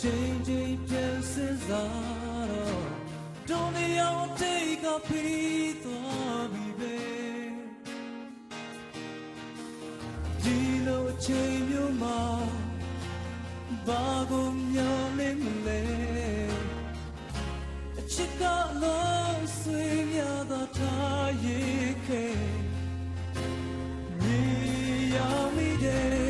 ချိန်ချင်းပြန်စင်စားတော့ don't you take a pity တော့ပြီပဲဒီလိုအချိန်မျိုးမှာဘာကိုမျောလင်းမလဲအချစ်ကလို့ဆွေးများသောထားရခဲ့မြေရောက်မိတယ်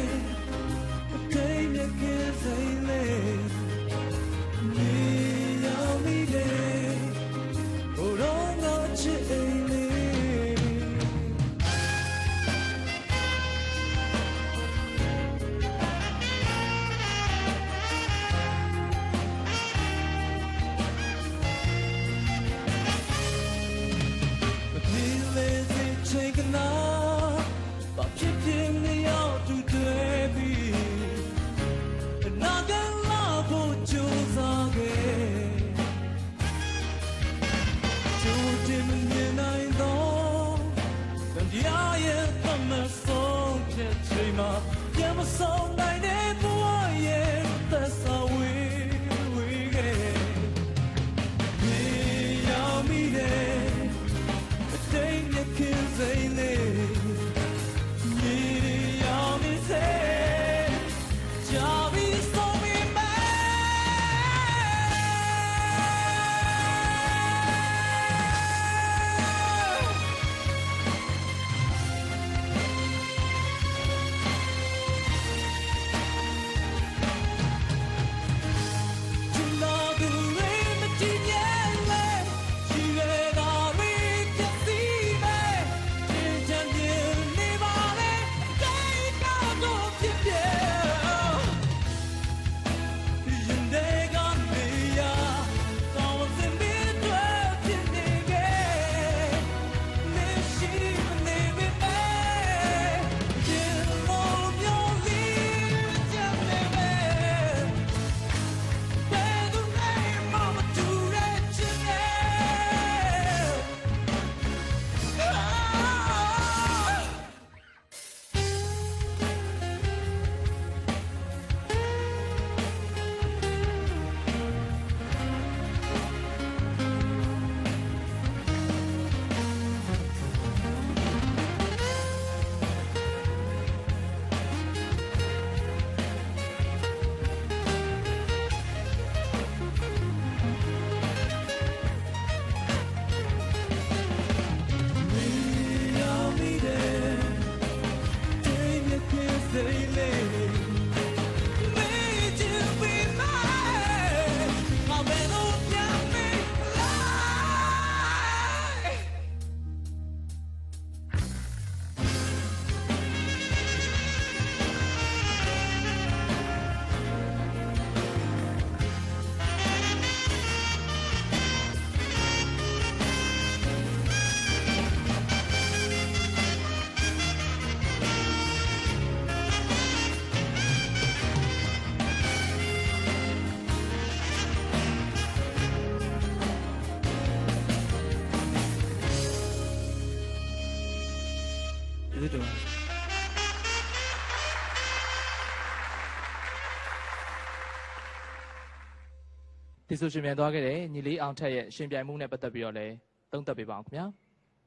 ဒီဆိုရှင်မြန်သွားခဲ့တဲ့ညီလေးအောင်ထက်ရဲ့ရှင်ပြိုင်မှုနဲ့ပတ်သက်ပြီးတော့လည်းသုံးသပ်ပေးပါအောင်ခင်ဗျာ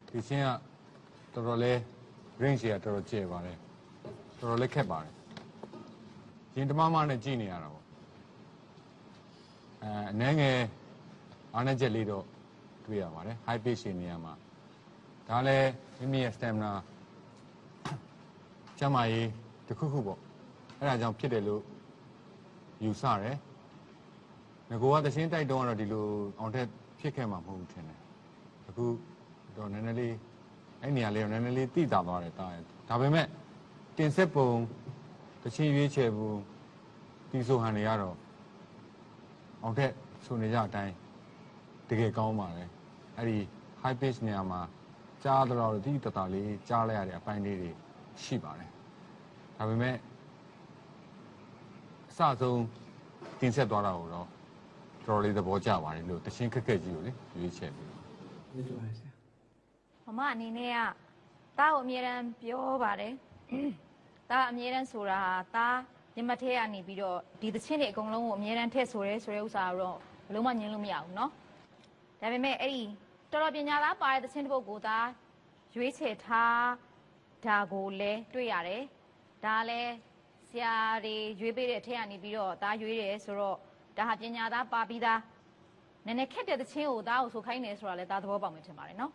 ဒီချင်းကတော်တော်လေး range ကတော်တော်ကျယ်ပါတယ်တော်တော်လေးခက်ပါတယ်ရင်တမမနဲ့ကြည့်နေရတာပေါ့အဲအနှဲငယ်အားနဲ့ချက်လေးတော့တွေ့ရပါတယ် high pitch ရှင်နေရာမှာဒါလည်းမိမိရဲ့ stamina ကျန်းမာရေးတစ်ခုခုပေါ့အဲ့ဒါကြောင့်ဖြစ်တယ်လို့ယူဆတယ် ငကောကသရှင်းတိုက်တော့ကတော့ဒီလိုအောင်ထက်ဖြစ်ခဲ့မှာမဟုတ်ဘူးထင်တယ်အခုတော့နည်းနည်းလေးအဲ့နေရာလေးတော့နည်းနည်းလေးတိတာသွားတယ်တားရဒါပေမဲ့တင်ဆက်ပုံတချင်းရွေးချယ်ပုံတီဆိုဟန်တွေကတော့အောင်ထက်ဆိုနေကြအတိုင်းတကယ်ကောင်းပါတယ်အဲ့ဒီ high pitch နေရာမှာကြားတော့တိတတာလေးကြားလိုက်ရတဲ့အပိုင်းလေးတွေရှိပါတယ်ဒါပေမဲ့အစဆုံးတင်ဆက်သွားတာကိုတော့ တော်တော်လေးသဘောကျပါတယ်လို့တချင်းခက်ခက်ကြီးကိုလေရွေးချယ်ပြီး ကျေးဇူးတင်ပါတယ်ဆရာ မမအနေနဲ့ကတားကိုအမြဲတမ်းပြောပါတယ် ဒါအမြဲတမ်းဆိုတာဟာဒါညမထဲကနေပြီးတော့ဒီသချင်းတွေအကုန်လုံးကိုအမြဲတမ်းထည့်ဆိုရဲဆိုတဲ့ဥစ္စာကတော့ဘယ်လုံးမှညင်းလို့မရဘူးเนาะဒါပေမဲ့အဲ့ဒီတော်တော်ပညာသားပါတဲ့သချင်းတစ်ပုဒ်ကိုဒါရွေးချယ်ထားဒါကိုလည်းတွေ့ရတယ်ဒါလည်းဆရာတွေရွေးပေးတဲ့အထက်ကနေပြီးတော့ဒါရွေးတယ်ဆိုတော့ ဒါဟာပညာသားပါပြီးသားနည်းနည်းခက်တဲ့သချင်းကိုသားကိုဆိုခိုင်းနေဆိုတာလဲသားသဘောပေါက်မယ်ထင်ပါတယ်နော်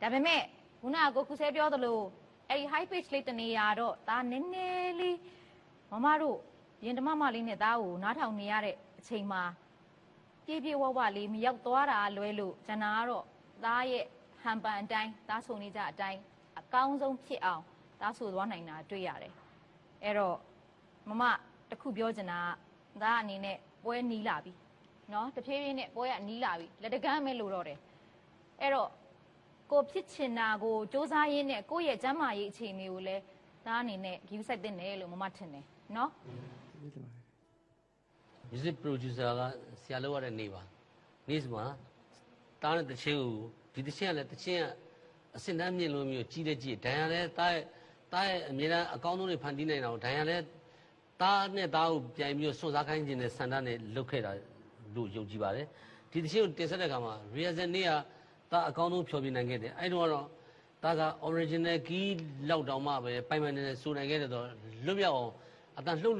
ဒါပေမဲ့ခုနကကိုကုဆဲပြောသလိုအဲ့ဒီ high pitch လေးတနေရာတော့သားနည်းနည်းလေးမမတို့ရင်ဓမ္မမလေးနဲ့သားကိုနားထောင်နေရတဲ့အချိန်မှာပြည့်ပြည့်ဝဝလေးမရောက်သွားတာလွဲလို့ကျွန်တော်ကတော့သားရဲ့ဟန်ပန်အတိုင်းသားဆုံနေကြအတိုင်းအကောင်းဆုံးဖြစ်အောင်သားဆိုသွားနိုင်တာတွေ့ရတယ်အဲ့တော့မမတခုပြောချင်တာက သားအနေနဲ့ပွဲနီးလာပြီเนาะတဖြည်းဖြည်းနဲ့ပွဲကနီးလာပြီလက်တကမ်းမဲလို့တော့တယ်အဲ့တော့ ကိုဖြစ်ချင်တာကိုစ조사ရင်းနဲ့ကိုယ့်ရဲ့ကျမ်းမာရေးအခြေအနေကိုလည်းဒါအနေနဲ့ give set တင်တယ်လို့မမထင်တယ်เนาะ music producer ကဆရာလောက်ရတဲ့နေပါနေ့စမှာတားတဲ့တချင်းကိုဒီတချင်းကလည်းတချင်းကအစင်တန်းမြင့်လို့မျိုးကြီးတဲ့ကြီးဒဏ်ရာလည်းတားရဲ့တားရဲ့အမြဲတမ်းအကောင်းဆုံးတွေဖန်တီးနိုင်တာကိုဒဏ်ရာလ ည်းတားနဲ့တားကိုပြန်ပြီးတော့စွန့်စားခိုင်းခြင်းနဲ့ဆန္ဒနဲ့လုပ်ခဲ့တာလို့ယုံကြည်ပါတယ်ဒီတချင်းကိုတင်ဆက်တဲ့အခါမှာ reason နေ့ကတားအကောင်းဆုံးဖြောပြနိုင်ခဲ့တယ်အဲ့တော့ကတော့တားက original key လောက်တောင်မှပဲပိုင်ပိုင်နေနေဆိုနိုင်ခဲ့တယ်တော့လွတ်မြောက်အောင်အတန်လှုပ်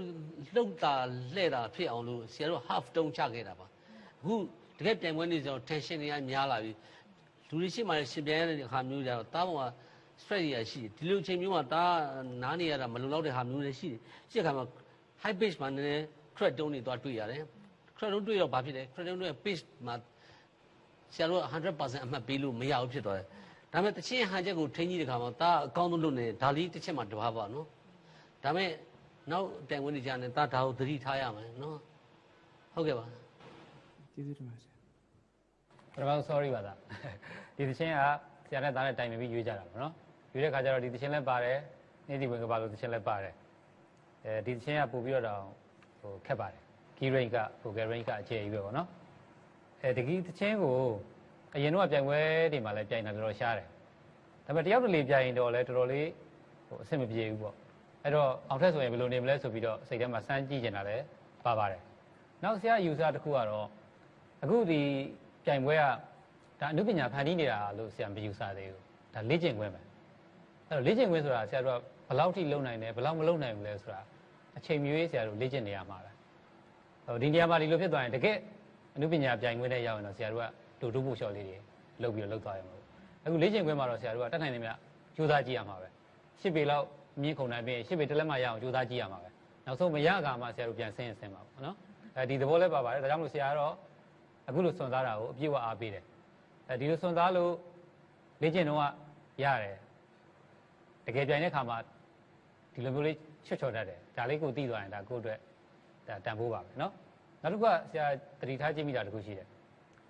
လှုပ်တာလှဲ့တာဖြစ်အောင်လို့ဆရာတို့ half တုံးချခဲ့တာပါအခုတကယ်ပြိုင်ပွဲနေဆိုတော့ tension တွေကများလာပြီလူတွေရှိမှလည်းရှင်ပြိုင်ရတဲ့အခါမျိုးကြတော့တားပေါ်မှာ stress တွေရှိတယ်ဒီလိုအချိန်မျိုးမှာတားနားနေရတာမလုံလောက်တဲ့ဟာမျိုးတွေရှိတယ်ရှိတဲ့အခါမှာ high pitch မှာနည်းနည်း crack တုံးတွေသွားတွေ့ရတယ် crack တုံးတွေ့တော့ဘာဖြစ်လဲ crack တုံးတွေ pitch မှာဆရာတို့က100%အမှတ်ပေးလို့မရဘူးဖြစ်သွားတယ်ဒါပေမဲ့တချင်းဟန်ချက်ကိုထိန်းကြီးတဲ့ခါမှာတားအကောင်းဆုံးလုပ်နေဒါလေးတစ်ချက်မှတပါးပါနော်ဒါပေမဲ့နောက်တိုင်ဝင်နေကြတယ်တာဒါကိုသတိထားရမယ်နော်ဟုတ်ကဲ့ပါကျေးဇူးတင်ပါတယ်ဆရာပထမဆုံး sorry ပါသားဒီသချင်းကဆရာနဲ့သားနဲ့တိုင်ပင်ပြီးရွေးကြတာပေါ့နော်ရွေးတဲ့ခါကျတော့ဒီသချင်းလည်းပါတယ်နေ့ဒီဝင်ကပါလို့သချင်းလည်းပါတယ် အဲဒီသချင်းကပို့ပြီးတော့ဟိုခက်ပါတယ် key range က vocal range ကအကျယ်ကြီးပဲပေါ့နော်အဲဒီကီသချင်းကိုအရင်တော့ပြိုင်ပွဲတွေမှာလည်းပြိုင်တာတော်တော်ရှားတယ်ဒါပေမဲ့တယောက်တစ်လေပြိုင်တော့လည်းတော်တော်လေးဟိုအဆင်မပြေဘူးပေါ့အဲ့တော့အောင်ထက်ဆိုရင်ဘယ်လိုနေမလဲဆိုပြီးတော့စိတ်ထဲမှာစမ်းကြည့်ကျင်တာလည်းပါပါတယ်နောက်ဆရာ user တစ်ခုကတော့အခုဒီပြိုင်ပွဲကဒါအနုပညာဖန်တီးနေတာလို့ဆရာမယူဆသေးဘူးဒါလေ့ကျင့်ခွင့်ပဲအဲ့တော့လေ့ကျင့်ခွင့်ဆိုတာဆရာတို့က ဘယ်လောက်ထိလုံနိုင်တယ်ဘယ်လောက်မလုံနိုင်ဘူးလဲဆိုတာအချိန်မျိုးရေးဆရာတို့လေ့ကျင့်နေရမှာပဲဟိုဒီနေရာမှာဒီလိုဖြစ်သွားရင်တကယ်အနုပညာပြိုင်ခွင့်နဲ့ရောက်ရင်တော့ဆရာတို့ကတူတူဖို့လျှော်လေးတွေလုပ်ပြီးတော့လုပ်သွားရမှာပေါ့အခုလေ့ကျင့်ခွင့်မှာတော့ဆရာတို့ကတတ်နိုင်တယ်မြတ်ကြိုးစားကြည့်ရမှာပဲရှစ်ပေလောက်မြင့်ခုန်နိုင်ပြီးရှစ်ပေတစ်လက်မှရအောင်ကြိုးစားကြည့်ရမှာပဲနောက်ဆုံးမရကမှဆရာတို့ပြန်ဆင်းရင်ဆင်းပါပေါ့နော်အဲဒီသဘောလည်းပါပါတယ်ဒါကြောင့်မလို့ဆရာကတော့အခုလိုစွန့်စားတာကိုအပြည့်အဝအားပေးတယ်အဲဒီလိုစွန့်စားလို့လေ့ကျင့်တော့ရတယ်တကယ်ပြိုင်တဲ့ခါမှာ ဒီလိုမျိုးလေးချွတ်ချော်တတ်တယ်ဒါလေးကိုသိသွားရင်ဒါကိုယ့်အတွက်ဒါတန်ဖိုးပါပဲเนาะနောက်တစ်ခုကဆရာတတိထားကြည့်မိတာတစ်ခုရှိတယ်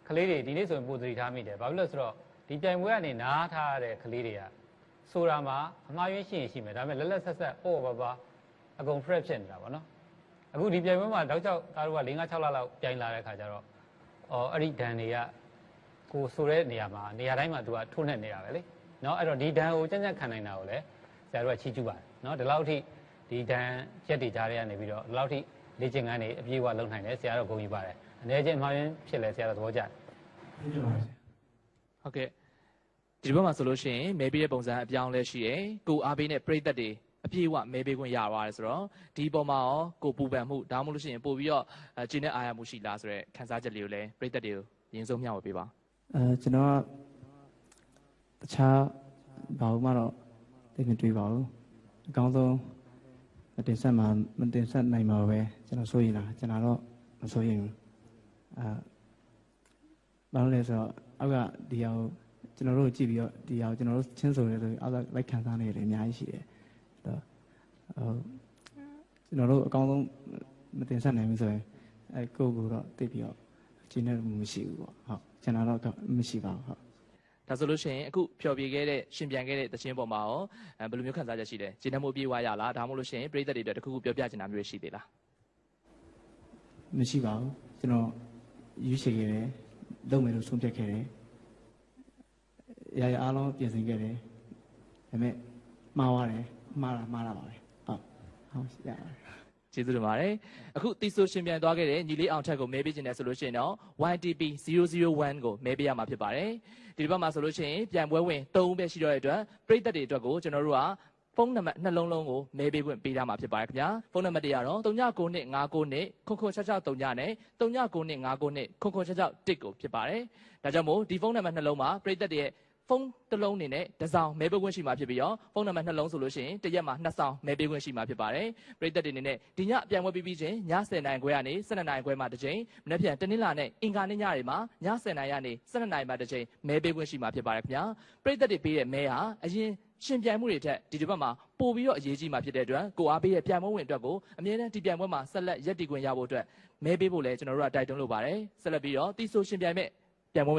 ကလေးတွေဒီနေ့ဆိုရင်ပိုတတိထားမိတယ်ဘာဖြစ်လို့လဲဆိုတော့ဒီပြိုင်ပွဲကနေနားထားရတဲ့ကလေးတွေကဆိုတာမှာအမှားယွင်းရှိရင်ရှိမယ်ဒါပေမဲ့လက်လက်ဆက်ဆက်ပေါ့ပါပါအကုန် fresh ဖြစ်နေတာပေါ့နော်အခုဒီပြိုင်ပွဲမှာတောက်ချောက်သားတို့က၄၅6လလောက်ပြိုင်လာတဲ့ခါကျတော့ အော်အဲ့ဒီဒဏ်တွေကကိုဆိုတဲ့နေရာမှာနေရာတိုင်းမှာသူကထိုးနှက်နေတာပဲလေเนาะအဲ့တော့ဒီဒဏ်ကိုကြံ့ကြံ့ခံနိုင်တာကိုလည်းဆရာတို့ကချီးကျူးပါတယ် နော်ဒီလောက်ထိဒီဒဏ်ရက်တွေကြားထဲကနေပြီးတော့ဒီလောက်ထိလေ့ကျင့်ခန်းတွေအပြည့်အဝလုပ်နိုင်တယ်ဆရာတော်ဂုဏ်ယူပါတယ်အနည်းချင်းမှာရင်ဖြစ်လဲဆရာတော်သဘောကျတယ်ဟုတ်ကဲ့ဒီဘက်မှာဆိုလို့ရှိရင်မဲပေးတဲ့ပုံစံအပြောင်းလဲရှိရယ်ကိုအားပေးတဲ့ပြိသက်တွေအပြည့်အဝမဲပေးခွင့်ရပါတယ်ဆိုတော့ဒီပုံမှာရောကိုပူပန်မှုဒါမှမဟုတ်လို့ရှိရင်ပို့ပြီးတော့ကျင်းတဲ့အာရမှုရှိလားဆိုတော့ခန်းစားချက်လေးကိုလည်းပြိသက်တွေကိုရင်ဆုံးမျှဝေပေးပါအဲကျွန်တော်ကတခြားဘာမှတော့သိမတွေ့ပါဘူး အကောင်းဆုံးမတင်ဆက်မှာမတင်ဆက်နိုင်ပါဘူးပဲကျွန်တော်ဆိုရင်လားကျွန်တော်တော့မဆိုရင်ဘူးအာဘာလို့လဲဆိုတော့အောက်ကဒီအောင်ကျွန်တော်တို့ကြည့်ပြီးတော့ဒီအောင်ကျွန်တော်တို့ချင်းဆိုတယ်ဆိုရင်အောက်ကလိုက်ခံစားနေတယ်အများကြီးရှိတယ်အဲ့တော့ဟိုကျွန်တော်တို့အကောင်းဆုံးမတင်ဆက်နိုင်ဘူးဆိုရင်အဲကိုယ့်ကိုယ်တော့သိပြီးတော့ကျင်းနေမှုမရှိဘူးပေါ့ဟုတ်ကျွန်တော်တော့မရှိပါဘူးဟုတ် ဒါဆိုလို့ရှိရင်အခုဖျော်ပြခဲ့တဲ့ရှင်ပြန်ခဲ့တဲ့တခြင်းပေါ်မှာရောအဲဘယ်လိုမျိုးခန်းစားချက်ရှိလဲကျင်းတဲ့မှုအပြည့်အဝရလားဒါမှမဟုတ်လို့ရှိရင်ပြိသက်တွေအတွက်တစ်ခုခုပြောပြချင်တာမျိုးရှိသေးလားမရှိပါဘူးကျွန်တော်ရွေးချယ်ခဲ့တယ်လုပ်မယ်လို့ဆုံးဖြတ်ခဲ့တယ်ရာရာအားလုံးပြင်ဆင်ခဲ့တယ်ဒါပေမဲ့မှားသွားတယ်မှားတာမှားတာပါပဲဟုတ်ရပါတယ် ကျေးဇူးတင်ပါတယ်အခုတီဆိုရှင်ပြန်သွားခဲ့တဲ့ညီလေးအောင်ထက်ကိုမဲပေးခြင်းနဲ့ဆိုလို့ရှိရင်တော့ YTP 001ကိုမဲပေးရမှာဖြစ်ပါတယ်ဒီတစ်ပတ်မှာဆိုလို့ရှိရင်ပြန်ပွဲဝင်3ဦးပဲရှိတော့တဲ့အတွက်ပြည်သက်တွေအတွက်ကိုကျွန်တော်တို့ကဖုန်းနံပါတ်နှလုံးလုံးကိုမဲပေးခွင့်ပေးထားမှာဖြစ်ပါတယ်ခင်ဗျာဖုန်းနံပါတ်တွေကတော့399259ခုခု6639နဲ့399259ခုခု66ကိုဖြစ်ပါတယ်ဒါကြောင့်မို့ဒီဖုန်းနံပါတ်နှလုံးမှာပြည်သက်တွေရဲ့ ဖုန်းတစ်လုံးအနေနဲ့တစ်စောင်မဲပေးခွင့်ရှိမှာဖြစ်ပြီးတော့ဖုန်းနံပါတ်နှလုံးဆိုလို့ရှိရင်တစ်ရက်မှာနှစ်ဆောင်မဲပေးခွင့်ရှိမှာဖြစ်ပါတယ်ပရိသတ်တွေအနေနဲ့ဒီညအပြန်ဝဲပြီးပြီးချင်းည10:00နာရီခွဲကနေ12:00နာရီခွဲမှာတစ်ချိန်မနေ့ပြန်တနင်္လာနဲ့အင်္ဂါနေ့ညတွေမှာည10:00နာရီကနေ12:00နာရီမှာတစ်ချိန်မဲပေးခွင့်ရှိမှာဖြစ်ပါတယ်ခင်ဗျာပရိသတ်တွေပေးတဲ့မဲဟာအရင်ရှင်ပြိုင်မှုတွေထက်ဒီတစ်ပတ်မှာပို့ပြီးတော့အရေးကြီးမှာဖြစ်တဲ့အတွက်ကိုအားပေးရဲ့ပြိုင်ပွဲဝင်အတွက်ကိုအမြဲတမ်းဒီပြိုင်ပွဲမှာဆက်လက်ရက်တည်ခွင့်ရဖို့အတွက်မဲပေးဖို့လည်းကျွန်တော်တို့ကတိုက်တွန်းလိုပါတယ်ဆက်လက်ပြီးတော့တီဆိုရှင်ပြိုင်မဲ့ပြိုင်ပွဲဝင်